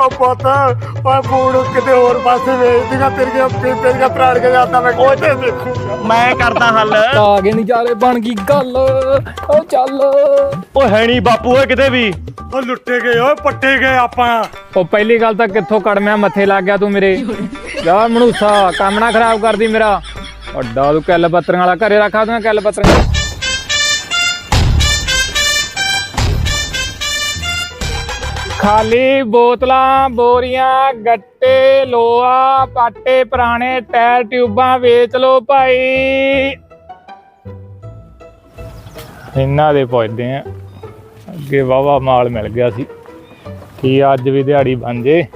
ਉਹ ਪੁੱਤ ਓਏ ਫੂਡ ਕਿਤੇ ਹੋਰ ਪਾਸੇ ਵੇਚਦੀਆਂ ਤੇਰੀਆਂ ਤੇਰੀਆਂ ਪ੍ਰਾਣ ਕੇ ਜਾਂਦਾ ਮੈਂ ਕਿਤੇ ਦੇਖੂਗਾ ਮੈਂ ਕਰਦਾ ਹੱਲ। ਆ ਗਏ ਨਜ਼ਾਰੇ ਬਣ ਗਈ ਗੱਲ। ਓ ਚੱਲ। ਓ ਹੈ ਨਹੀਂ ਬਾਪੂ ਓਏ ਕਿਤੇ ਵੀ। ਉਹ ਲੁੱਟੇ ਗਏ ਓਏ ਪੱਟੇ ਗਏ ਆਪਾਂ। ਉਹ ਪਹਿਲੀ ਗੱਲ ਤਾਂ ਕਿੱਥੋਂ ਕੜਮਿਆ ਮੱਥੇ ਲੱਗ ਗਿਆ ਤੂੰ ਮੇਰੇ। ਜਾ ਮਨੂਸਾ ਕੰਮ ਨਾ ਖਰਾਬ ਕਰਦੀ ਮੇਰਾ। ਵੱਡਾ ਤੂੰ ਕੱਲ ਪੱਤਰਾਂ ਵਾਲਾ ਘਰੇ ਰੱਖਾ ਤੂੰ ਕੱਲ ਪੱਤਰਾਂ ਖਾਲੀ ਬੋਤਲਾਂ, ਬੋਰੀਆਂ, ਗੱਟੇ ਲੋਹਾ, ਪਾਟੇ ਪੁਰਾਣੇ ਟਾਇਰ ਟਿਊਬਾਂ ਵੇਚ ਲੋ ਭਾਈ। ਇਹਨਾਂ ਦੇ ਪੁੱਛਦੇ ਆ। ਅੱਗੇ ਵਾਵਾ ਮਾਲ ਮਿਲ ਗਿਆ ਸੀ। ਕੀ ਅੱਜ ਵੀ ਦਿਹਾੜੀ ਬਣ ਜੇ?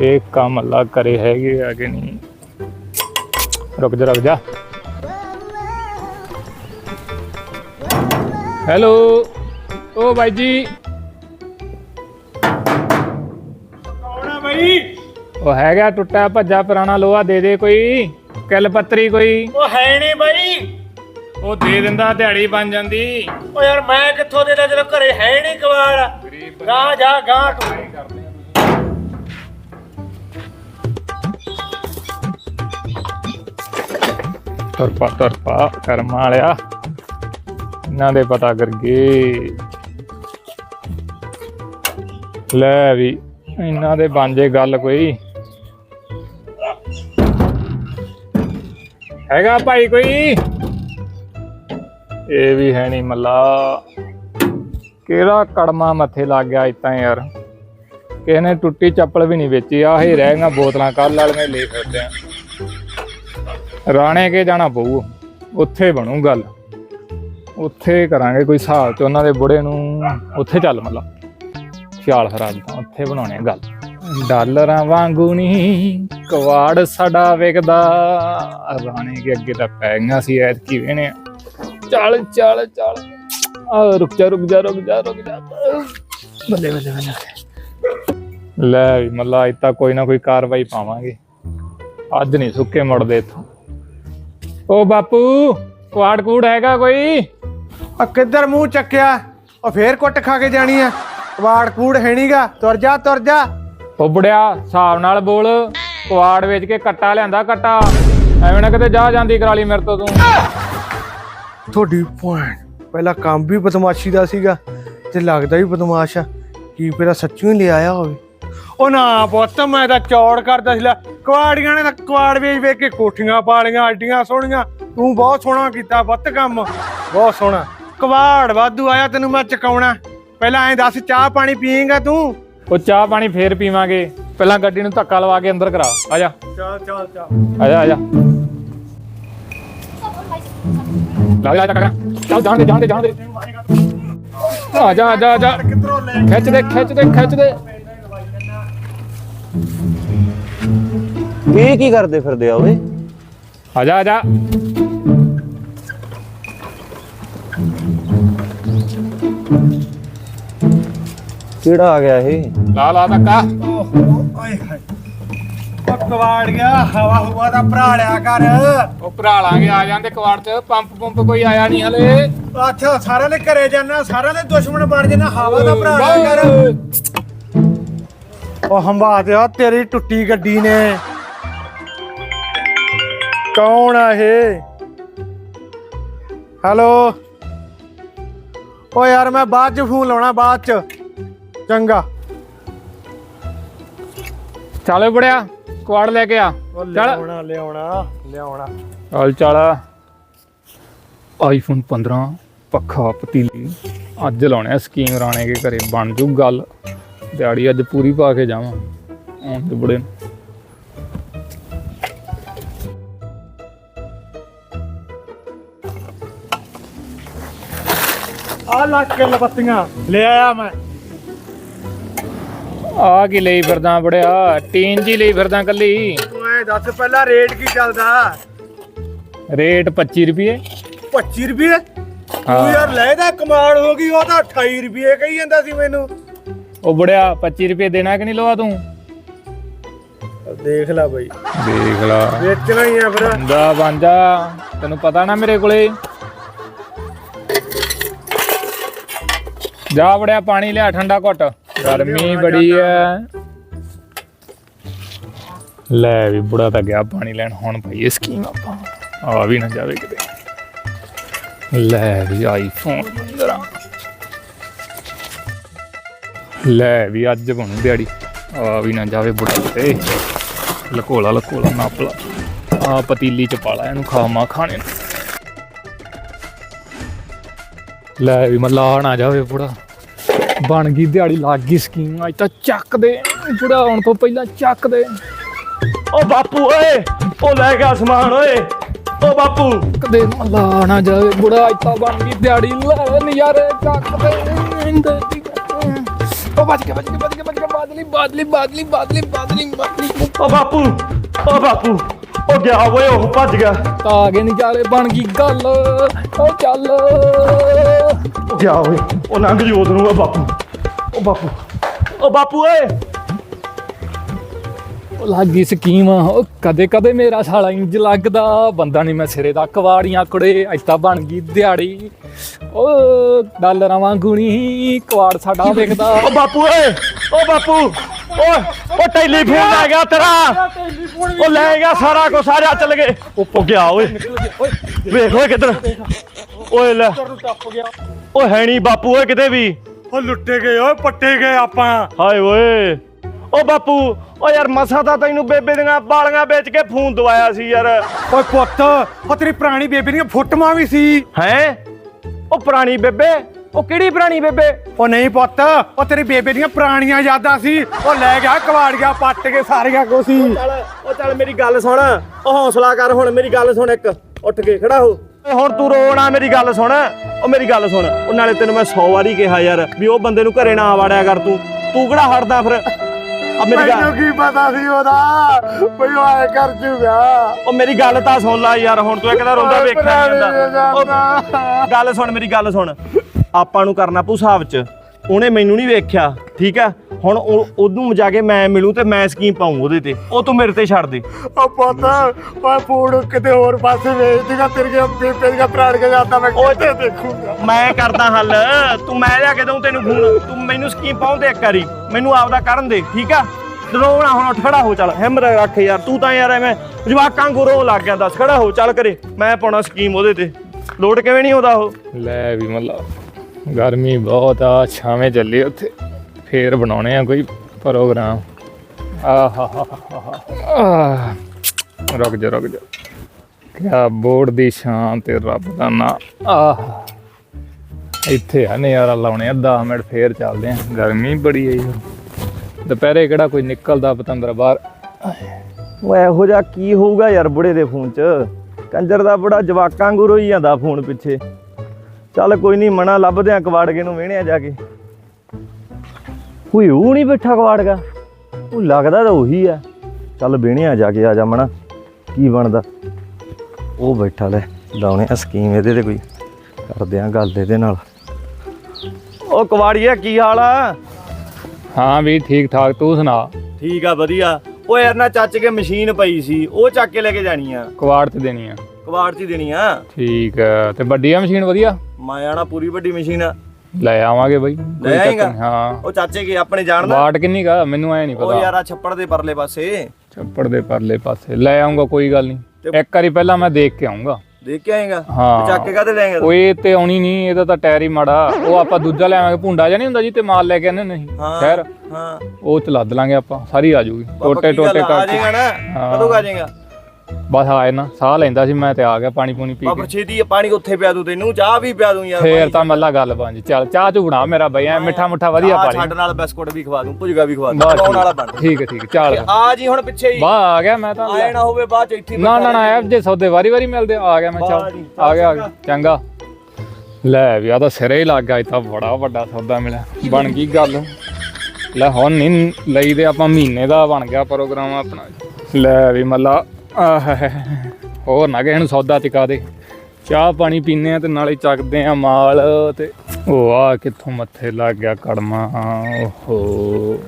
ਇਹ ਕੰਮ ਅੱਲਾ ਕਰੇ ਹੈਗੇ ਆ ਕਿ ਨਹੀਂ? ਰੁਕ ਜਾ ਰੁਕ ਜਾ। ਹੈਲੋ। ਓ ਬਾਈ ਜੀ। ਉਹ ਹੈਗਾ ਟੁੱਟਾ ਭੱਜਾ ਪੁਰਾਣਾ ਲੋਹਾ ਦੇ ਦੇ ਕੋਈ ਕਿੱਲ ਪੱਤਰੀ ਕੋਈ। ਉਹ ਹੈ ਨਹੀਂ ਬਈ। ਉਹ ਦੇ ਦਿੰਦਾ ਦਿਹਾੜੀ ਬਣ ਜਾਂਦੀ। ਓ ਯਾਰ ਮੈਂ ਕਿੱਥੋਂ ਦੇ ਦਾਂ ਜਦੋਂ ਘਰੇ ਹੈ ਨਹੀਂ ਕਵਾੜ ਗਾਂ ਜਾ ਗਾਂ ਤੂੰ। ਤੁਰਪਾ ਤੁਰਪਾ ਕਰਮ ਵਾਲਿਆ। ਇਹਨਾਂ ਦੇ ਪਤਾ ਕਰਗੇ। ਲੈ ਵੀ ਇਹਨਾਂ ਦੇ ਬਾਂਝੇ ਗੱਲ ਕੋਈ। ਹੈਗਾ ਭਾਈ ਕੋਈ? ਇਹ ਵੀ ਹੈ ਨਹੀਂ ਮੱਲਾ। ਕਿਹੜਾ ਕੜਮਾ ਮੱਥੇ ਲੱਗ ਗਿਆ ਇਤਾਂ ਯਾਰ? ਕਿਸੇ ਨੇ ਟੁੱਟੀ ਚੱਪਲ ਵੀ ਨਹੀਂ ਵੇਚੀ। ਆਹੀ ਰਹਿ ਗਈਆਂ ਬੋਤਲਾਂ ਕੱਲ ਵਾਲੀਆਂ ਹੀ ਲੈ ਫਿਰਦੇ ਆ। ਰਾਣੇ ਕੇ ਜਾਣਾ ਪਊ? ਉੱਥੇ ਬਣੂ ਗੱਲ। ਉੱਥੇ ਕਰਾਂਗੇ ਕੋਈ ਹਿਸਾਬ ਤੇ। ਉਹਨਾਂ ਦੇ ਬੁੜੇ ਨੂੰ ਉੱਥੇ ਚੱਲ ਮੱਲਾ। ਖਿਆਲ ਖਰਾਬ ਤਾਂ ਉੱਥੇ ਬਣਾਉਣੇ ਗੱਲ। ਡਾਲਰਾਂ ਵਾਂਗੂ ਨਹੀਂ ਕਵਾੜ ਸਾਡਾ ਵਿਕਦਾ। ਰਾਣੇ ਕੇ ਅੱਗੇ ਤਾਂ ਪੈ ਗਈਆਂ ਸੀ ਐਤ ਕੀ ਵੇਣੇ ਚੱਲ ਚੱਲ ਚੱਲ। ਆ ਰੁਕ ਜਾ ਰੁਕ ਜਾ ਰੁਕ ਜਾ ਰੁਕ ਜਾ। ਬੱਲੇ ਬੱਲੇ ਬੱਲੇ। ਲੈ ਵੀ ਮੱਲਾ ਇੱਤਾ ਕੋਈ ਨਾ ਕੋਈ ਕਾਰਵਾਈ ਪਾਵਾਂਗੇ। ਅੱਜ ਨਹੀਂ ਸੁੱਕੇ ਮੁੜਦੇ ਇਥੋਂ। ਓ ਬਾਪੂ ਕੁਆੜ ਕੂੜ ਹੈਗਾ ਕੋਈ? ਆ ਕਿੱਧਰ ਮੂੰਹ ਚੱਕਿਆ? ਉਹ ਫੇਰ ਕੁੱਟ ਖਾ ਕੇ ਜਾਣੀ ਆ। ਕਵਾੜ ਕੂੜ ਹੈ ਨਹੀਂਗਾ ਤੁਰ ਜਾ ਤੁਰ ਜਾ। ਓ ਬੁੜਿਆ ਹਿਸਾਬ ਨਾਲ ਬੋਲ। ਕੁਆੜ ਵੇਚ ਕੇ ਕੱਟਾ ਲਿਆਂਦਾ ਕੱਟਾ। ਐਵੇਂ ਨਾ ਕਿਤੇ ਜਾ ਜਾਂਦੀ ਕਰਾਲੀ ਮੇਰੇ ਤੋਂ ਤੂੰ। ਤੁਹਾਡੀ ਪੁਆਇੰਟ ਪਹਿਲਾ ਕੰਮ ਵੀ ਬਦਮਾਸ਼ੀ ਦਾ ਸੀਗਾ ਤੇ ਲੱਗਦਾ ਵੀ ਬਦਮਾਸ਼ ਆ। ਕੀ ਪਤਾ ਸੱਚੀ ਲੈ ਆਇਆ ਹੋਵੇ। ਉਹ ਨਾ ਪੁੱਤ, ਮੈਂ ਤਾਂ ਚੌੜ ਕਰਦਾ ਸੀ ਲੈ ਕੁਆੜੀਆਂ ਨੇ ਤਾਂ ਕੁਆੜ ਵੇਚ ਵੇਚ ਕੇ ਕੋਠੀਆਂ ਪਾ ਲਈਆਂ ਆਡੀਆਂ ਸੋਹਣੀਆਂ। ਤੂੰ ਬਹੁਤ ਸੋਹਣਾ ਕੀਤਾ ਪੁੱਤ ਕੰਮ। ਬਹੁਤ ਸੋਹਣਾ। ਕੁਆੜ ਵਾਧੂ ਆਇਆ ਤੈਨੂੰ ਮੈਂ ਚਕਾਉਣਾ। ਪਹਿਲਾਂ ਐਂ ਦੱਸ, ਚਾਹ ਪਾਣੀ ਪੀਏਂਗਾ ਤੂੰ? ਉਹ ਚਾਹ ਪਾਣੀ ਫੇਰ ਪੀਵਾਂਗੇ। ਪਹਿਲਾਂ ਗੱਡੀ ਨੂੰ ਧੱਕਾ ਲਵਾ ਕੇ ਅੰਦਰ ਕਰਾ। ਆ ਜਾ। ਚੱਲ ਚੱਲ ਚੱਲ ਆ ਜਾ ਆ ਜਾ। ਲਾ ਜਾ ਟਕਾ ਚੱਲ ਜਾਣ ਦੇ ਜਾਣ ਦੇ ਜਾਣ ਦੇ। ਆ ਜਾ ਆ ਜਾ ਆ ਜਾ। ਕਿੱਧਰੋਂ ਲੈ ਖਿੱਚ ਦੇ ਖਿੱਚ ਦੇ ਖਿੱਚ ਦੇ। ਇਹ ਕੀ ਕਰਦੇ ਫਿਰਦੇ ਆ ਓਏ? ਆ ਜਾ ਆ ਜਾ। ਕਿਹੜਾ ਆ ਗਿਆ ਇਹ? ਲਾ ਲਾ ਧੱਕਾ। ਆਏ ਹਾਏ। ਉਹ ਕਵਾੜ ਗਿਆ ਹਵਾ ਹੁਵਾ ਦਾ ਭਰਾ ਲਿਆ ਕਰ। ਉਹ ਭਰਾ ਲਾਂਗੇ ਆ ਜਾਂਦੇ ਕਵਾੜ ਚ। ਪੰਪ ਪੰਪ ਕੋਈ ਆਇਆ ਨਹੀਂ ਹਲੇ। ਅੱਛਾ ਸਾਰਿਆਂ ਦੇ ਘਰੇ ਜਾਣਾ ਸਾਰਿਆਂ ਦੇ ਦੁਸ਼ਮਣ ਬਣ ਜਾਣਾ ਹਵਾ ਦਾ ਭਰਾ ਲਿਆ ਕਰ। ਉਹ ਹੰਬਾ ਦਿਆ ਤੇਰੀ ਟੁੱਟੀ ਗੱਡੀ ਨੇ। ਕੌਣ ਆ ਇਹ? ਹੈਲੋ? ਓ ਯਾਰ ਮੈਂ ਬਾਅਦ ਚ ਫੋਨ ਲਾਉਣਾ ਬਾਅਦ ਚ। ਚੰਗਾ। ਚੱਲ ਬੜਿਆ ਕਵਾੜ ਲੈ ਕੇ ਆ। ਚੱਲ। ਲਿਆਉਣਾ ਲਿਆਉਣਾ ਲਿਆਉਣਾ। ਚੱਲ ਚੱਲ। ਆਈਫੋਨ 15 ਪੱਖਾ ਪਤੀਲੀ। ਅੱਜ ਲਾਉਣੇ ਸਕੀਮ ਰਾਣੇ ਕੇ ਘਰੇ ਬਣ ਜੂ ਗੱਲ। ਦਿਹਾੜੀ ਅੱਜ ਪੂਰੀ ਪਾ ਕੇ ਜਾਵਾਂ। ਆਉਣ ਤੇ ਬੜੇ ਨੂੰ। ਆ ਲੱਗ ਕੇ ਲਪੱਤੀਆਂ। ਲੈ ਆਇਆ ਮੈਂ। ਆ ਕੀ ਲਈ ਫਿਰਦਾ ਬੜਿਆ? ਟੀਨ ਜੀ ਲਈ ਫਿਰਦਾ ਕੱਲੀ। ਤੂੰ ਐ ਦੱਸ ਪਹਿਲਾਂ ਰੇਟ ਕੀ ਚੱਲਦਾ? ਰੇਟ 25 ਰੁਪਏ 25 ਰੁਪਏ ਤੂੰ। ਯਾਰ ਲੈ ਦਾ ਕਮਾਲ ਹੋ ਗਈ ਉਹ ਤਾਂ 28 ਰੁਪਏ ਕਹੀ ਜਾਂਦਾ ਸੀ ਮੈਨੂੰ। ਉਹ ਬੜਿਆ 25 ਰੁਪਏ ਦੇਣਾ ਕਿ ਨਹੀਂ ਲਵਾ ਤੂੰ? ਦੇਖ ਲੈ ਬਈ। ਦੇਖ ਲਾ। ਵੇਚਣਾ ਹੀ ਆ ਫਿਰ। ਦਾ ਬਾਂਜਾ ਤੈਨੂੰ ਪਤਾ ਨਾ ਮੇਰੇ ਕੋਲੇ। ਜਾ ਬੜਿਆ ਪਾਣੀ ਲਿਆ, ਠੰਡਾ ਘੁੱਟ। ਗਰਮੀ ਬੜੀ ਐ। ਲੈ ਵੀ ਬੁੜਾ ਤਾਂ ਗਿਆ ਪਾਣੀ ਲੈਣ, ਹੁਣ ਭਾਈ ਇਹ ਸਕੀਮ ਆਪਾਂ ਆ ਵੀ ਨਾ ਜਾਵੇ ਕਿਤੇ। ਲੈ ਵੀ ਆਈਫੋਨ 15 ਲੈ ਵੀ ਅੱਜ ਬਣੂ ਦਿਹਾੜੀ, ਆ ਵੀ ਨਾ ਜਾਵੇ ਬੁੜਾ ਕਿਤੇ। ਲਕੋਲਾ ਲਕੋਲਾ ਨਾਪਲਾ। ਆ ਪਤੀਲੀ ਚ ਪਾਲਾ ਇਹਨੂੰ, ਖਾਵਾਂ ਖਾਣੇ ਨੂੰ। ਲੈ ਵੀ ਮੱਲਾ ਨਾ ਜਾਵੇ ਬੁੜਾ। ਬਣ ਗਈ ਦਿਹਾੜੀ ਲੱਗ ਗਈ ਸਕੀਮ। ਅੱਜ ਤਾਂ ਚੱਕ ਦੇ ਬੁੜਾ ਆਉਣ ਤੋਂ ਪਹਿਲਾਂ ਚੱਕ ਦੇ। ਓ ਬਾਪੂ ਓਏ ਉਹ ਲੈ ਗਿਆ ਸਮਾਨ ਓਏ। ਓ ਬਾਪੂ। ਕਦੇ ਮੱਲਾ ਨਾ ਜਾਵੇ ਬੁੜਾ। ਅੱਜ ਤਾਂ ਬਣ ਗਈ ਦਿਹਾੜੀ ਲੈ ਨਜ਼ਾਰੇ ਚੱਕ ਦੇ। ਉਹ ਬਚ ਕੇ ਬਚ ਕੇ ਬਚ ਕੇ ਬਚ ਕੇ ਬਾਦਲੀ ਬਾਦਲੀ ਬਾਦਲੀ ਬਾਦਲੀ ਬਾਦਲੀ ਬਾਦਲੀ। ਓ ਬਾਪੂ ਓ ਬਾਪੂ। ਉਹ ਗਿਆ ਓਏ ਉਹ ਭੱਜ ਗਿਆ। ਆ ਗਏ ਨਜ਼ਾਰੇ ਬਣ ਗਈ ਗੱਲ ਉਹ ਚੱਲ। ਉਹ ਗਿਆ ਓਏ ਉਹ ਲੰਘ ਜੂ ਉਧਰੋਂ ਓ ਬਾਪੂ। ਓ ਬਾਪੂ ਓ ਬਾਪੂ ਓਏ। ਉਹ ਲੱਗੀ ਸਕੀਮ ਉਹ ਕਦੇ ਕਦੇ ਮੇਰਾ ਸਾਲਾ ਇੰਜ ਲੱਗਦਾ। ਬੰਦਾ ਨਹੀਂ ਮੈਂ ਸਿਰੇ ਦਾ ਕਵਾੜੀਆਂ ਕੁੜੇ ਅੱਜ ਤਾਂ ਬਣ ਗਈ ਦਿਹਾੜੀ। ਉਹ ਡਾਲਰਾਂ ਵਾਂਗੂਣੀ ਕਵਾੜ ਸਾਡਾ ਵੇਖਦਾ। ਓ ਬਾਪੂ ਓਏ ਓ ਬਾਪੂ। ਓਏ ਉਹ ਟੈਲੀਫੋਨ ਲੈ ਗਿਆ ਤੇਰਾ। ਉਹ ਲੈ ਗਿਆ ਸਾਰਾ ਕੁਝ ਸਾਰਿਆ ਚੱਲ ਗਏ। ਉਹ ਗਿਆ ਓਏ। ਵੇਖ ਓਏ ਕਿੱਧਰ। ਓਏ ਲੈ। ਓ ਹੈ ਨਹੀਂ ਬਾਪੂ ਓਏ ਕਿਤੇ ਵੀ। ਉਹ ਲੁੱਟੇ ਗਏ ਓਏ ਪੱਟੇ ਗਏ ਆਪਾਂ। ਹਾਏ ਓਏ। ਓ ਬਾਪੂ ਓ ਯਾਰ ਮਸਾ ਤਾਂ ਤੈਨੂੰ ਬੇਬੇ ਦੀਆਂ ਬਾਲੀਆਂ ਵੇਚ ਕੇ ਫੋਨ ਦਵਾਇਆ ਸੀ ਯਾਰ। ਓਏ ਪੁੱਤ ਉਹ ਤੇਰੀ ਪੁਰਾਣੀ ਬੇਬੇ ਦੀਆਂ ਫੋਟੋਆਂ ਵੀ ਸੀ। ਹੈ? ਉਹ ਪੁਰਾਣੀ ਬੇਬੇ? ਉਹ ਕਿਹੜੀ ਪੁਰਾਣੀ ਬੇਬੇ? ਉਹ ਨਹੀਂ ਪੁੱਤ ਉਹ ਤੇਰੀ ਬੇਬੇ ਦੀਆਂ ਪੁਰਾਣੀਆਂ ਯਾਦਾਂ ਸੀ। ਉਹ ਲੈ ਗਿਆ ਕਵਾੜੀਆਂ ਪੱਟ ਕੇ ਸਾਰੀਆਂ ਕੋ ਸੀ। ਚੱਲ ਉਹ ਚੱਲ ਮੇਰੀ ਗੱਲ ਸੁਣ। ਉਹ ਹੌਸਲਾ ਕਰ ਹੁਣ ਮੇਰੀ ਗੱਲ ਸੁਣ ਇੱਕ। ਉੱਠ ਕੇ ਖੜਾ ਹੋ। ਓਏ ਹੁਣ ਤੂੰ ਰੋਣਾ ਮੇਰੀ ਗੱਲ ਸੁਣ। ਉਹ ਮੇਰੀ ਗੱਲ ਸੁਣ। ਉਹ ਨਾਲੇ ਤੈਨੂੰ ਮੈਂ 100 ਵਾਰੀ ਕਿਹਾ ਯਾਰ ਵੀ ਉਹ ਬੰਦੇ ਨੂੰ ਘਰੇ ਨਾ ਵਾੜਿਆ ਕਰ ਤੂੰ। ਤੂੰ ਕਿਹੜਾ ਹਟਦਾ ਫਿਰ? ਆ ਮੇਰੀ ਮੈਨੂੰ ਗੱਲ ਕੀ ਪਤਾ ਸੀ ਉਹਦਾ? ਬਈ ਉਹ ਐ ਕਰ ਜੂਗਾ। ਉਹ ਮੇਰੀ ਗੱਲ ਤਾਂ ਸੁਣ ਲੈ ਯਾਰ ਹੁਣ ਤੂੰ ਇੱਕ ਤਾਂ ਰੋਂਦਾ ਵੇਖਿਆ ਨਹੀਂ ਜਾਂਦਾ। ਉਹ ਜਾਂਦਾ। ਗੱਲ ਸੁਣ ਮੇਰੀ ਗੱਲ ਸੁਣ। ਆਪਾਂ ਨੂੰ ਕਰਨਾ ਪਊ ਹਿਸਾਬ ਚ। ਉਹਨੇ ਮੈਨੂੰ ਨਹੀਂ ਵੇਖਿਆ ਠੀਕ ਆ? ਹੁਣ ਉਹ- ਉਹਨੂੰ ਜਾ ਕੇ ਮੈਂ ਮਿਲੂ ਤੇ ਮੈਂ ਸਕੀਮ ਪਾਉਂ ਉਹਦੇ ਤੇ। ਉਹ ਤੂੰ ਮੇਰੇ ਤੇ ਛੱਡ ਦੇ। ਉਹ ਪੁੱਤ ਓਏ ਫੂਡ ਕਿਤੇ ਹੋਰ ਪਾਸੇ ਵੇਚ ਦੇਗਾ ਤੇਰੀਆਂ ਬੇਬੇ ਦੀਆਂ ਪੁਰਾਣੀਆਂ ਯਾਦਾਂ ਮੈਂ ਕਿੱਥੇ ਦੇਖੂਗਾ? ਮੈਂ ਕਰਦਾ ਹੱਲ। ਤੂੰ ਮੈਂ ਲਿਆ ਕੇ ਦਊਂ ਤੈਨੂੰ ਫੋਨ। ਤੂੰ ਮੈਨੂੰ ਸਕੀਮ ਪਾਉਂ ਦੇ ਇੱਕ ਵਾਰੀ। ਮੈਨੂੰ ਆਪਦਾ ਕਰਨ ਦੇ ਠੀਕ ਆ? ਡਰਾਉਣਾ ਹੁਣ ਉੱਠ ਖੜਾ ਹੋ ਚੱਲ। ਹਿੰਮਤ ਰੱਖ ਯਾਰ ਤੂੰ ਤਾਂ ਯਾਰ ਐਵੇਂ ਜਵਾਕਾਂ ਗੁਰੋਂ ਲੱਗ ਗਿਆ ਦੱਸ ਖੜਾ ਹੋ ਚੱਲ ਕਰੇ। ਮੈਂ ਪਾਉਣਾ ਸਕੀਮ ਉਹਦੇ ਤੇ। ਲੋਡ ਕਿਵੇਂ ਨਹੀਂ ਆਉਂਦਾ ਉਹ? ਲੈ ਵੀ ਮੱਲਾ। ਗਰਮੀ ਬਹੁਤ ਆ, ਛਾਵੇਂ ਚੱਲੀ ਉੱਥੇ। ਫੇਰ ਬਣਾਉਣੇ ਆ ਕੋਈ ਪ੍ਰੋਗਰਾਮ। ਆਹਾ, ਰੁਕ ਜਾ ਰੁਕ ਜਾ। ਕਿਆ ਬੋਰਡ ਦੀ ਸ਼ਾਨ ਤੇ ਰੱਬ ਦਾ ਨਾਂ। ਆਹ। ਇੱਥੇ ਆ ਨਜ਼ਾਰਾ ਲਾਉਣੇ ਆ 10 ਮਿੰਟ ਫੇਰ ਚੱਲਦੇ ਆ। ਗਰਮੀ ਬੜੀ ਆਈ ਦੁਪਹਿਰੇ ਕਿਹੜਾ ਕੋਈ ਨਿਕਲਦਾ ਪਤੰਦਰ ਬਾਹਰ? ਉਹ ਇਹੋ ਜਿਹਾ ਕੀ ਹੋਊਗਾ ਯਾਰ ਬੁੜੇ ਦੇ ਫੋਨ 'ਚ? ਕੰਜਰ ਦਾ ਬੜਾ ਜਵਾਕਾਂ ਗੁਰੂ ਹੀ ਜਾਂਦਾ ਫੋਨ ਪਿੱਛੇ। ਚੱਲ ਕੋਈ ਨਹੀਂ ਮਣਾ ਲੱਭਦੇ ਆ ਕਵਾੜਗੇ ਨੂੰ ਵੇਹਣਿਆ ਜਾ ਕੇ। ਕੋਈ ਉਹ ਨਹੀਂ ਬੈਠਾ ਕਵਾੜਗਾ। ਉਹ ਲੱਗਦਾ ਤਾਂ ਉਹੀ ਆ। ਚੱਲ ਵੇਹਣਿਆ ਜਾ ਕੇ ਆ ਜਾ ਮਣਾ। ਕੀ ਬਣਦਾ? ਉਹ ਬੈਠਾ ਲੈ ਲਾਉਣੇ ਆ ਸਕੀਮ ਇਹਦੇ ਤੇ ਕੋਈ। ਕਰਦੇ ਆ ਗੱਲ ਇਹਦੇ ਨਾਲ। ਉਹ ਕਵਾੜੀਆ ਕੀ ਹਾਲ ਆ? ਹਾਂ ਵੀ ਠੀਕ ਠਾਕ ਤੂੰ ਸੁਣਾ? ਠੀਕ ਆ ਵਧੀਆ। ਉਹ ਯਾਰ ਨਾ ਚੱਚ ਕੇ ਮਸ਼ੀਨ ਪਈ ਸੀ ਉਹ ਚੱਕ ਕੇ ਲੈ ਕੇ ਜਾਣੀ ਆ। ਕਵਾੜ ਤੇ ਦੇਣੀ ਆ। ਕਵਾੜ 'ਚ ਹੀ ਦੇਣੀ ਆ। ਠੀਕ ਆ ਤੇ ਵੱਡੀ ਆ ਮਸ਼ੀਨ ਵਧੀਆ? ਮੈਂ ਆਣਾ ਪੂਰੀ ਵੱਡੀ ਮਸ਼ੀਨ। ਆ ਲੈ ਆਵਾਂਗੇ ਬਾਈ ਕੋਈ ਚੱਕਰ ਆਏਂਗਾ? ਹਾਂ। ਉਹ ਚਾਚੇ ਕੀ ਆਪਣੇ ਜਾਣਦਾ ਵਾਟ ਕਿੰਨੀ ਕਾ? ਮੈਨੂੰ ਐ ਨਹੀਂ ਉਹ ਪਤਾ। ਯਾਰ ਆ ਛੱਪੜ ਦੇ ਪਰਲੇ ਪਾਸੇ। ਛੱਪੜ ਦੇ ਪਰਲੇ ਪਾਸੇ। ਲੈ ਆਉਂਗਾ ਕੋਈ ਗੱਲ ਨਹੀਂ। ਇੱਕ ਵਾਰੀ ਪਹਿਲਾਂ ਮੈਂ ਦੇਖ ਕੇ ਆਉਂਗਾ। ਦੇਖ ਕੇ ਆਏਗਾ? ਹਾਂ। ਚੱਕ ਕੇ ਕਾਹਦੇ ਲੈਂਗਾ ਉਹ ਇਹ ਤੇ ਆਉਣੀ ਨਹੀਂ ਇਹਦਾ ਤਾਂ ਟਾਇਰ ਹੀ ਮਾੜਾ। ਉਹ ਆਪਾਂ ਦੂਜਾ ਲੈ ਆਵਾਂਗੇ ਭੁੰਡਾ ਜਿਹਾ ਨਹੀਂ ਹੁੰਦਾ ਜੀ ਤੇ ਮਾਲ ਲੈ ਕੇ ਆਨੇ ਨਹੀਂ ਹਾਂ ਖੈਰ ਹਾਂ। ਉਹ ਚ ਲੱਦ ਲਾਂਗੇ ਆਪਾਂ ਸਾਰੀ ਆ ਜੂਗੀ ਟੋਟੇ ਟੋਟੇ ਆ ਕਰਕੇ। ਜਾਏਗਾ ਨਾ ਹਾਂ। ਕਦੋਂ ਆ ਜਾਏਗਾ? ਬਸ ਆਏ ਨਾ ਸਾਹ ਲੈਂਦਾ ਸੀ ਮੈਂ ਤੇ ਆ ਗਿਆ ਪਾਣੀ ਪੂਣੀ ਪੀ ਬਾਬਰ ਕੇ। ਛੇਤੀ ਪਾਣੀ ਉੱਥੇ ਪਿਆ ਦੂੰ ਤੈਨੂੰ ਚਾਹ ਵੀ ਪਿਆ ਦੂੰ ਯਾਰ ਫੇਰ ਤਾਂ ਮੱਲਾ ਗੱਲ ਬਣ ਜੀ। ਚੱਲ ਚਾਹ ਚੂ ਬਣਾ ਮੇਰਾ ਬਈ ਐ ਮਿੱਠਾ ਮੁੱਠਾ ਵਧੀਆ ਪਾ ਛੱਡ ਲਈ ਨਾਲ ਬਿਸਕੁਟ ਵੀ ਖਵਾ ਦੂੰ ਭੁਜਗਾ ਵੀ ਖਵਾ ਦੂੰ ਪਾਉਣ ਵਾਲਾ ਬਣ। ਠੀਕ ਹੈ ਠੀਕ ਹੈ ਚੱਲ। ਆ ਜੀ ਹੁਣ ਪਿੱਛੇ ਹੀ। ਬਾ ਆ ਗਿਆ ਮੈਂ ਤਾਂ। ਆਏ ਨਾ ਹੋਵੇ ਬਾਅਦ ਚ ਇੱਥੇ ਨਾ ਨਾ ਨਾ ਐ ਜੇ ਸੌਦੇ ਵਾਰੀ ਵਾਰੀ ਮਿਲਦੇ ਆ ਗਿਆ ਮੈਂ ਵਾਹ ਚੱਲ। ਜੀ, ਚੱਲ ਆ ਗਿਆ ਆ ਗਿਆ ਚੰਗਾ। ਲੈ ਵੀ ਆ ਤਾਂ ਸਿਰੇ ਹੀ ਲੱਗ ਗਿਆ ਇਹ ਤਾਂ ਬੜਾ ਵੱਡਾ ਸੌਦਾ ਮਿਲਿਆ। ਬਣ ਗਈ ਗੱਲ। ਲੈ ਹੁਣ ਨਹੀਂ ਲਈ ਦੇ ਆਪਾਂ ਮਹੀਨੇ ਦਾ ਬਣ ਗਿਆ ਪ੍ਰੋਗਰਾਮ ਆਪਣਾ। ਲੈ ਵੀ ਮੱਲਾ ਆਹ ਹੋਰ ਨਾ ਕਿਸੇ ਨੂੰ ਸੌਦਾ ਚਕਾ ਦੇ। ਚਾਹ ਪਾਣੀ ਪੀਨੇ ਆ ਤੇ ਨਾਲੇ ਚੱਕਦੇ ਆ ਮਾਲ ਤੇ। ਉਹ ਆ ਕਿੱਥੋਂ ਮੱਥੇ ਲੱਗ ਗਿਆ ਕੜਮਾ ਓਹੋ।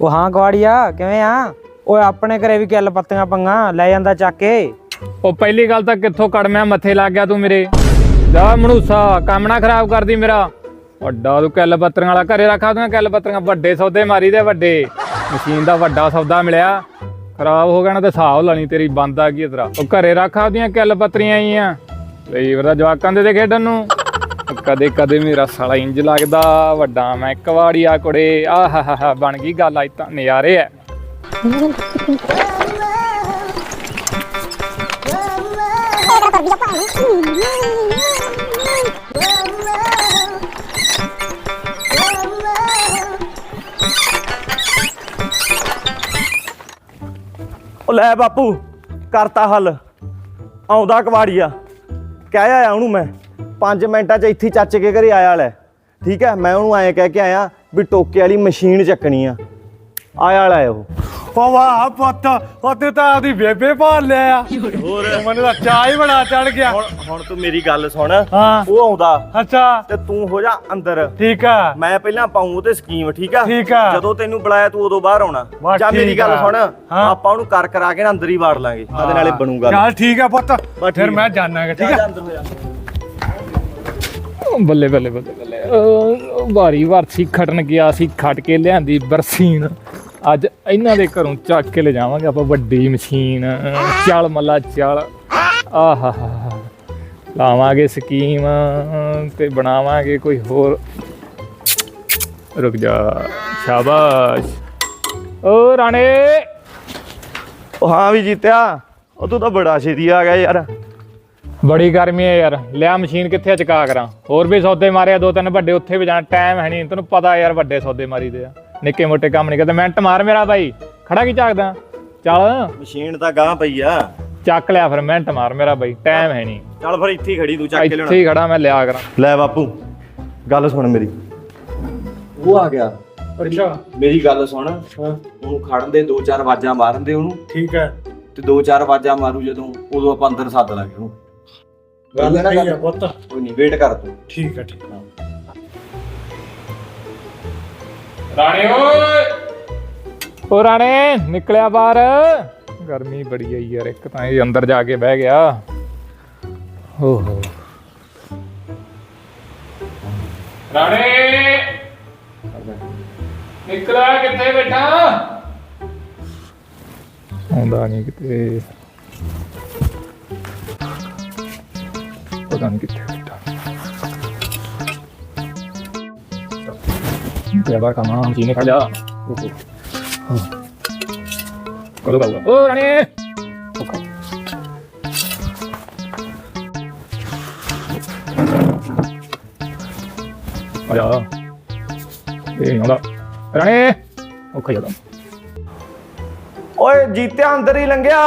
ਉਹ ਹਾਂ ਗਵਾੜੀਆ ਕਿਵੇਂ ਆ? ਓਏ ਆਪਣੇ ਘਰੇ ਵੀ ਕਿੱਲ ਪੱਤੀਆਂ ਪੰਗਾ ਲੈ ਜਾਂਦਾ ਚੱਕ ਕੇ। ਉਹ ਪਹਿਲੀ ਗੱਲ ਤਾਂ ਕਿੱਥੋਂ ਕੜਮਿਆ ਮੱਥੇ ਲੱਗ ਗਿਆ ਤੂੰ ਮੇਰੇ? ਜਾ ਮਨੂਸਾ ਕੰਮ ਨਾ ਖਰਾਬ ਕਰਦੀ ਮੇਰਾ। ਵੱਡਾ ਤੂੰ ਕਿੱਲ ਪੱਤਰੀਆਂ ਵਾਲਾ ਘਰੇ ਰੱਖਾ ਤੂੰ ਕਿੱਲ ਪੱਤਰੀਆਂ ਵੱਡੇ ਸੌਦੇ ਮਾਰੀ ਦੇ ਵੱਡੇ। ਮਸ਼ੀਨ ਦਾ ਵੱਡਾ ਸੌਦਾ ਮਿਲਿਆ। ਖਰਾਬ ਹੋ ਗਿਆ ਨਾ ਤੇ ਸਾਹ ਲਾਣੀ ਤੇਰੀ ਬੰਦ ਆ ਗਈ ਤੇਰਾ। ਉਹ ਘਰੇ ਰੱਖ ਆਪਦੀਆਂ ਕਿੱਲ ਪੱਤਰੀਆਂ ਆਈਆਂ। ਲਈ ਵਰਦਾ ਜਵਾਕਾਂ ਦੇ ਤੇ ਖੇਡਣ ਨੂੰ। ਕਦੇ ਕਦੇ ਮੇਰਾ ਸਾਲਾ ਇੰਜ ਲੱਗਦਾ, ਵੱਡਾ ਮੈਂ ਕਵਾੜੀਆ ਕੁੜੇ ਆਹਾਹਾ ਬਣ ਗਈ ਗੱਲ ਅੱਜ ਤਾਂ ਨਜ਼ਾਰੇ ਐ। ਉਹ ਲੈ ਬਾਪੂ, ਕਰਤਾ ਹੱਲ। ਆਉਂਦਾ ਕਵਾੜੀਆ। ਕਹਿ ਆਇਆ ਉਹਨੂੰ ਮੈਂ। 5 ਮਿੰਟਾਂ 'ਚ ਇੱਥੇ ਹੀ ਕੇ ਘਰੇ ਆਇਆ ਲੈ। ਠੀਕ ਹੈ, ਮੈਂ ਉਹਨੂੰ ਐਂ ਕਹਿ ਕੇ ਆਇਆ ਵੀ ਟੋਕੇ ਵਾਲੀ ਮਸ਼ੀਨ ਚੱਕਣੀ ਆ। ਆਇਆ ਵਾਲਾ ਹੈ ਉਹ ਵਾਹ ਪੁੱਤ ਉਹਦੇ ਤਾਂ ਆਦੀ ਬੇਬੇ ਭਾਲ ਲਿਆ। ਹੋਰ? ਮੈਨੂੰ ਤਾਂ ਚਾਹ ਹੀ ਬੜਾ ਚੜ ਗਿਆ। ਹੁਣ ਹੁਣ ਤੂੰ ਮੇਰੀ ਗੱਲ ਸੁਣ। ਹਾਂ। ਉਹ ਆਉਂਦਾ। ਅੱਛਾ। ਤੇ ਤੂੰ ਹੋ ਜਾ ਅੰਦਰ। ਠੀਕ ਆ। ਮੈਂ ਪਹਿਲਾਂ ਪਾਉਂ ਉਹਤੇ ਸਕੀਮ ਠੀਕ ਆ? ਠੀਕ ਆ। ਜਦੋਂ ਤੈਨੂੰ ਬੁਲਾਇਆ ਤੂੰ ਉਦੋਂ ਬਾਹਰ ਆਉਣਾ। ਜਾਂ ਮੇਰੀ ਗੱਲ। ਸੁਣ। ਆਪਾਂ ਉਹਨੂੰ ਕਰ ਕਰਾ ਕੇ ਨਾ ਅੰਦਰ ਹੀ ਵਾੜ ਲਾਂਗੇ। ਉਹਦੇ ਨਾਲੇ ਬਣੂਗਾ ਚੱਲ ਠੀਕ ਆ ਪੁੱਤ। ਫਿਰ ਮੈਂ। ਜਾਣਾਗਾ ਠੀਕ ਆ? ਅੰਦਰ ਹੋ ਜਾ। ਬੱਲੇ ਬੱਲੇ ਬੱਲੇ ਬੱਲੇ। ਉਹ ਵਾਰੀ ਵਾਰਸੀ ਖਟਣ ਗਿਆ ਸੀ ਖਟ ਕੇ ਲਿਆਂਦੀ ਬਰਸੀਨ। ਅੱਜ ਇਹਨਾਂ ਦੇ ਘਰੋਂ ਚੱਕ ਕੇ ਲੈ ਜਾਵਾਂਗੇ ਆਪਾਂ ਵੱਡੀ ਮਸ਼ੀਨ ਚੱਲ ਮੱਲਾ ਚੱਲ। ਆਹਾ ਲਾਵਾਂਗੇ ਸਕੀਮ ਤੇ ਬਣਾਵਾਂਗੇ ਕੋਈ ਹੋਰ। ਰੁਕ ਜਾ ਸ਼ਾਬਾਸ਼। ਓ ਰਾਣੇ। ਉਹ ਹਾਂ ਵੀ ਜੀਤਿਆ ਉਹ ਤੂੰ ਤਾਂ ਬੜਾ ਛੇਤੀ ਆ ਗਿਆ ਯਾਰ। ਬੜੀ ਗਰਮੀ ਹੈ ਯਾਰ। ਲਿਆ ਮਸ਼ੀਨ ਕਿੱਥੇ ਚਕਾ ਕਰਾਂ। ਹੋਰ ਵੀ ਸੌਦੇ ਮਾਰਿਆ ਦੋ ਤਿੰਨ ਵੱਡੇ ਉੱਥੇ ਵੀ ਜਾਣਾ। ਟਾਈਮ ਹੈ ਨਹੀਂ। ਤੈਨੂੰ ਪਤਾ ਯਾਰ ਵੱਡੇ ਸੌਦੇ ਮਾਰੀਦੇ ਆ। ਨਿੱਕੇ ਮੋਟੇ ਕੰਮ ਨਹੀਂ ਕਰਦੇ। ਮਿੰਟ ਮਾਰ ਮੇਰਾ ਬਾਈ। ਖੜਾ ਕੀ ਝਾਕਦਾ? ਚੱਲ। ਮਸ਼ੀਨ ਤਾਂ ਗਾਂ ਪਈ ਆ। ਚੱਕ ਲਿਆ ਫਿਰ ਮਿੰਟ ਮਾਰ ਮੇਰਾ ਬਾਈ। ਟਾਈਮ ਹੈ ਨਹੀਂ। ਚੱਲ ਫਿਰ ਇੱਥੇ ਹੀ ਖੜੀ ਤੂੰ ਚੱਕ ਕੇ ਇੱਥੇ ਲਿਆਉਣਾ ਹੀ ਖੜਾ ਮੈਂ ਲਿਆ ਕਰਾਂ। ਲੈ ਬਾਪੂ ਗੱਲ ਸੁਣ ਮੇਰੀ। ਉਹ ਆ ਗਿਆ। ਅੱਛਾ। ਮੇਰੀ ਗੱਲ ਸੁਣ। ਉਹਨੂੰ ਖੜਨ ਦੇ ਦੋ ਚਾਰ ਆਵਾਜ਼ਾਂ ਮਾਰਨ ਦੇ ਉਹਨੂੰ। ਠੀਕ ਹੈ। ਤੇ ਦੋ ਚਾਰ ਆਵਾਜ਼ਾਂ ਮਾਰੂ ਜਦੋਂ ਉਦੋਂ ਆਪਾਂ ਅੰਦਰ ਸੱਦ ਲਾਂਗੇ ਉਹਨੂੰ। ਗੱਲ ਨਾ ਕਰ। ਆ ਪੁੱਤ। ਕੋਈ ਨਹੀਂ ਵੇਟ ਕਰ ਤੂੰ। ਠੀਕ ਆ ਠੀਕ ਆ ਰਾਣੇ ਓਏ! ਓ ਰਾਣੇ ਨਿਕਲਿਆ ਬਾਹਰ। ਗਰਮੀ ਬੜੀ ਆਈ ਯਾਰ ਇੱਕ ਤਾਂ ਇਹ ਅੰਦਰ ਜਾ ਕੇ ਬਹਿ ਗਿਆ। ਓਹੋ। ਰਾਣੇ! ਨਿਕਲਿਆ ਕਿੱਥੇ ਬੈਠਾ ਆਉਂਦਾ ਨਹੀਂ ਕਿਤੇ। ਪਤਾ ਨਹੀਂ ਕਿੱਥੇ। ਬੈਠਾ ਕਿਹੜਾ ਕੰਮ ਆ ਜੀ ਨੇ ਖਾ ਲਿਆ ਕਦੋਂ ਕਦੋਂ ਓ ਰਾਣੀ ਆ ਜਾ ਇਹ ਆਉਂਦਾ ਰਾਣੀ ਓਕੇ ਜਾਂਦਾ ਓਏ ਜੀਤਿਆ ਅੰਦਰ ਹੀ ਲੰਘਿਆ।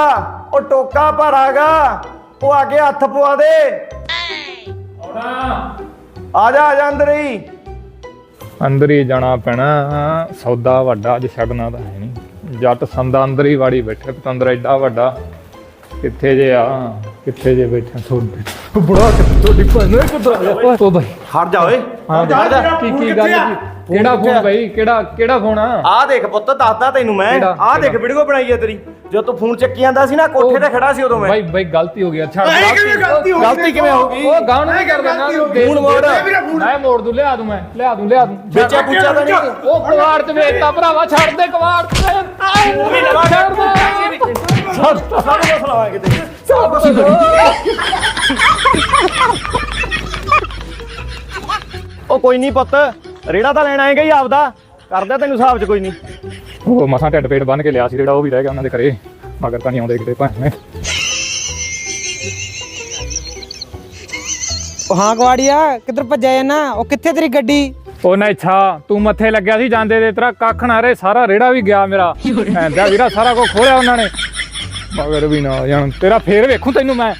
ਉਹ ਟੋਕਾ ਭਰਾਗਾ ਉਹ ਆ ਕੇ ਹੱਥ ਪਵਾ ਦੇ। ਆਉਣਾ ਆ ਜਾ ਆ ਜਾ ਅੰਦਰ ਹੀ। ਅੰਦਰ ਹੀ ਜਾਣਾ ਪੈਣਾ ਸੌਦਾ ਵੱਡਾ ਅੱਜ ਛੱਡਣਾ ਤਾਂ ਹੈ ਨਹੀਂ। ਜੱਟ ਸੰਦਾ ਅੰਦਰ ਹੀ ਵਾੜੀ ਬੈਠੇ ਪਤੰਦਰ ਐਡਾ ਵੱਡਾ ਕਿੱਥੇ ਜੇ ਆ ਕਿੱਥੇ ਜੇ ਬੈਠੇ ਤੁਹਾਡੇ ਬੜਾ ਤੁਹਾਡੀ ਭੈਣ ਨੇ ਕਿੱਧਰ ਆ ਗਿਆ ਓ ਬਾਈ। ਹਟ ਜਾ ਓਏ। ਹਾਂ ਜਾ, ਜਾ, ਕੀ ਕੀ ਗੱਲ ਆ? ਕਿਹੜਾ ਫੋਨ ਬਾਈ? ਕਿਹੜਾ ਕਿਹੜਾ ਫੋਨ ਆ? ਆ ਦੇਖ ਪੁੱਤ ਦੱਸਦਾ ਤੈਨੂੰ ਮੈਂ। ਕਿਹੜਾ? ਆ ਦੇਖ ਵੀਡੀਓ ਬਣਾਈ ਹੈ ਤੇਰੀ। ਜਦੋਂ ਤੂੰ ਫੋਨ ਚੱਕੀ ਜਾਂਦਾ ਸੀ ਨਾ ਕੋਠੇ ਤੇ ਖੜਾ ਸੀ ਉਦੋਂ ਮੈਂ। ਬਾਈ ਬਾਈ ਗਲਤੀ ਹੋ ਗਈ। ਅੱਛਾ ਗਲਤੀ ਹੋ ਗਈ। ਗਲਤੀ ਕਿਵੇਂ ਹੋ ਗਈ? ਉਹ ਗਾਉਣ ਨਹੀਂ ਕਰ ਦੇਣਾ ਫੋਨ ਮੋੜ। ਮੈਂ ਮੋੜ ਦੂੰ ਲਿਆ ਦੂੰ ਮੈਂ। ਲਿਆ ਦੂੰ ਲਿਆ ਦੂੰ। ਵੇਚਿਆ ਪੁੱਛਿਆ ਤਾਂ ਨਹੀਂ ਉਹ ਕਵਾੜ ਤੇ ਵੇਚਤਾ ਭਰਾਵਾ ਛੱਡ ਦੇ ਕਵਾੜ ਉਹ ਵੀ ਲਵਾ ਛੱਡ ਦੇ। ਸਭ ਕੁਝ ਲਵਾਂਗੇ ਤੇ ਉਹ ਕੋਈ ਨਹੀਂ ਪੁੱਤ। ਰੇੜਾ ਤਾਂ ਲੈਣ ਆਏਗਾ ਹੀ ਆਪਦਾ। ਕਰਦਾ ਤੈਨੂੰ ਹਿਸਾਬ 'ਚ ਕੋਈ ਨਹੀਂ। ਉਹ ਮਸਾਂ ਢਿੱਡ ਪੇਟ ਬੰਨ ਕੇ ਲਿਆ ਸੀ ਜਿਹੜਾ ਉਹ ਵੀ ਰਹਿ ਗਿਆ ਉਹਨਾਂ ਦੇ ਘਰੇ। ਮਗਰ ਤਾਂ ਨਹੀਂ ਆਉਂਦੇ ਕਿਤੇ ਭਾਵੇਂ ਉਹ ਹਾਂ ਗਵਾੜੀਆ ਕਿੱਧਰ ਭੱਜਿਆ ਜਾਨਾ ਉਹ ਕਿੱਥੇ ਤੇਰੀ ਗੱਡੀ? ਉਹ ਨਾ ਇੱਛਾ ਤੂੰ ਮੱਥੇ ਲੱਗਿਆ ਸੀ ਜਾਂਦੇ ਦੇ ਤੇਰਾ ਕੱਖ ਨਾ ਰੇ ਸਾਰਾ ਰੇੜਾ ਵੀ ਗਿਆ ਮੇਰਾ। ਐਂਦਾ ਵੀਰਾ ਸਾਰਾ ਕੁਝ ਖੋਲਿਆ ਉਹਨਾਂ ਨੇ। ਮਗਰ ਵੀ ਨਾ ਜਾਣ ਤੇਰਾ ਫੇਰ ਵੇਖੂ ਤੈਨੂੰ ਮੈਂ।